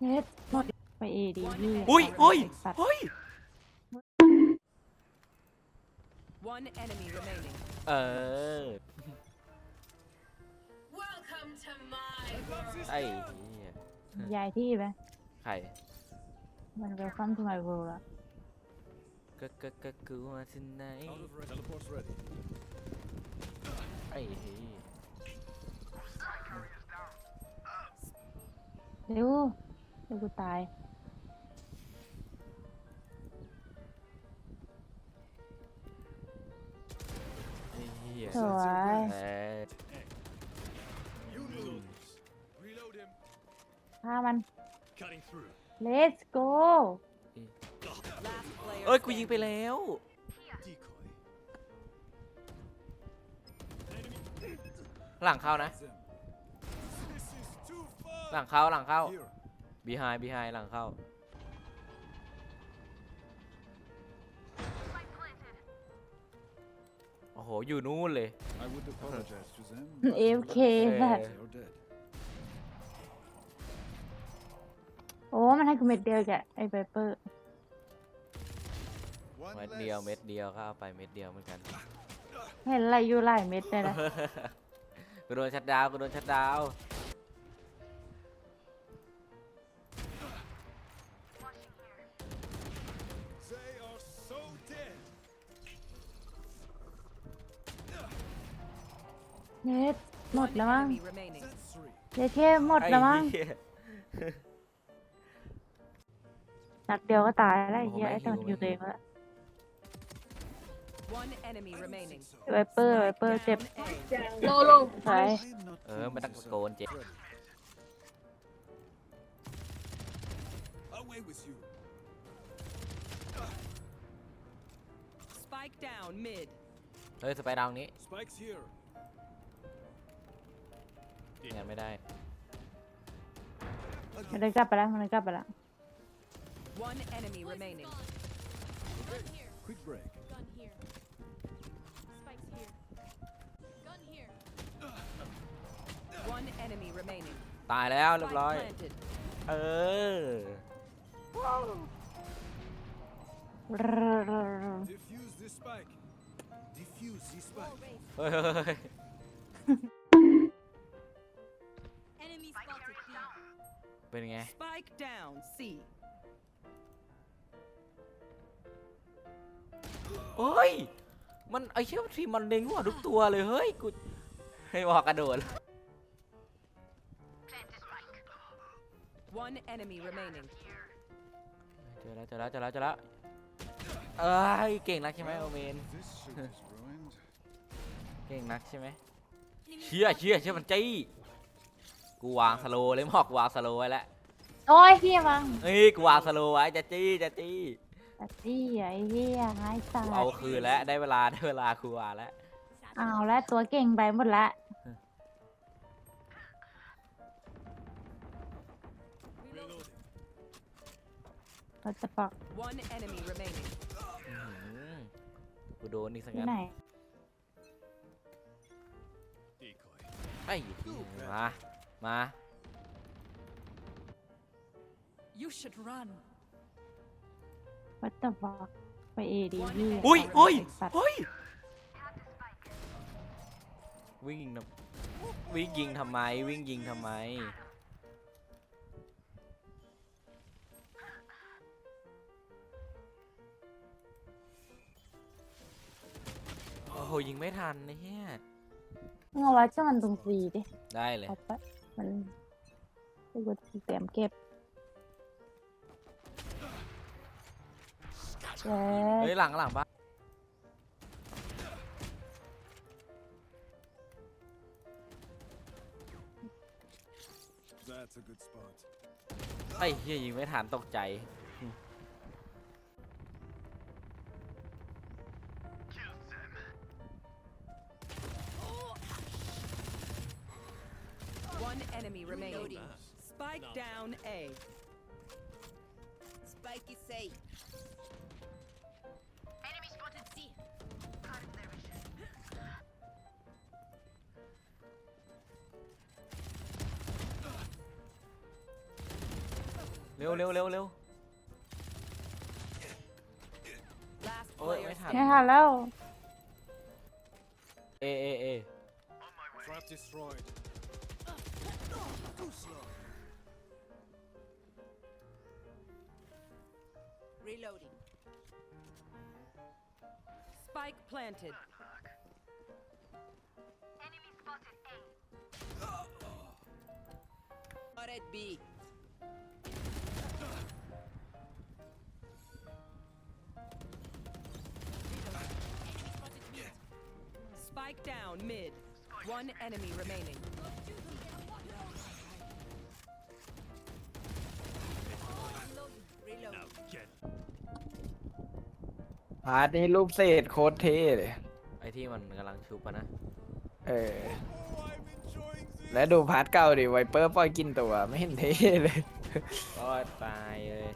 เน็ตหมดไปเอดีพี่อุ้ยอุ้ยสัตว์เฮ้ย One enemy remaining. เออ Welcome to my ไอ้เหี้ยยายที่ไหมใครมันไปฟัมทูไมเวิลด์ละก็ก็ก็กลัวที่ไหน Out of range. Teleport's ready. ไอ้เหี้ยเร็ว เดี๋ยวกูตาย ไอ้เหี้ยสวยเออ You lose. Reload him. ฆ่ามัน Cutting through. let's go last player. เอ้ย กูยิงไปแล้ว Decoy. หลังเข้านะ Them. This is too far. หลังเข้าหลังเข้า Here. Behind behind หลังเข้า โอ้โห อยู่นู่นเลย I would apologize to them. AFK สัตว์ They are dead. โอ้ มันให้กูเม็ดเดียวแกะไอ้ไบเปอร์ One เม็ดเดียวเม็ดเดียวก็เอาไปเม็ดเดียวเหมือนกัน เห็นอะไรอยู่หลายเม็ดเลยนะ กูโดนชัดดาวน์กูโดนชัดดาวน์ เน็ตหมด One แล้วมั้ง enemy remaining. That's three. เจ๊เท่หมดแล้วมั้งไอ้เหี้ยนัดเดียวก็ตายแล้วไอ้โอ้โหเหี้ยไม่ไอ้ตอนหิวอยู่ไม่ตัวเอหิงวละ One enemy I don't remaining. think so. ไวเปอร์ไวเปอร์เจ็บ Down A. โลโลสวย I am not เออไม่ต้องตะโกนเจ็บ ready. Away with you. Spike down mid. เฮ้ยสไปดาวนี้ Spikes here. งานไม่ได้ มันเลยกลับไปแล้วมันเลยกลับไปแล้ว One enemy remaining. Quick break. Gun here. Spikes here. Gun here. One enemy remaining. ตายแล้วเรียบ Spike ร้อย planted. เออ Defuse this spike. Defuse this spike. เฮ้ย เป็นไง Spike down C. เฮ้ย มันไอ้เชี่ยทีมมันเล็งหัวทุกตัวเลยเฮ้ยกูให้บอกกระโดด One enemy remaining. เจอแล้วเจอแล้วเจอแล้วเจอแล้วเอ้ยเก่งนักใช่ไหมโอเมน This suit is ruined. เก่งนักใช่ไหมเชี่ยเชี่ยเชี่ยมันจี้ กูวางสโลว์เลยหมอกวางสโลว์ไว้แล้วโอ้ยเฮียมังเฮ้ยกูวางสโลว์ไว้จะจี้จะจี้ตัดดี้ไอ้เฮียหายตากูยเอาคืนแล้วได้เวลาได้เวลากูวางแล้วเอาแล้วตัวเก่งไปหมดละ Reloading. เราจะปัก One enemy remaining. อื้อหือกูโดนนี่สังที่งั้นไหน Decoy. ไอ้มา มา You should run. วัตถุปักไปเอดีพี่อุ้ยอุ้ยสัตว์เฮ้ยวิ่งยิงทำวิ่งยิงทำไม วิ่งยิงทำไม โอ้โหยิงไม่ทันนะเฮีย มึงเอาไว้ช่างมันตรงสีดิได้เลย เอาไป มันกูจะเตรียมเก็บเจ๊เฮ้ยหลังหลังบ้าน That's a good spot. ไอ้เฮียยิงไม่ทันตกใจ enemy remaining. Spike down A. Spike is safe. Enemy spotted C. เร็วเร็วเร็วเร็ว Last Ôi, player mấy thằng- ไม่ทันแล้ว เอเอเอ Trap destroyed. Reloading. Spike planted. Not at B. Spike down mid. One enemy remaining. พาร์ทนี้รูปเศษโคตรเท่เลยไอที่มันกำลังชุบอะนะ เออ Oh, I'm enjoying this. แล้วดูพาร์ทเก่าดิไวเปอร์ปล่อยกินตัว ไม่เห็นเท่เลย ก็ตายเลย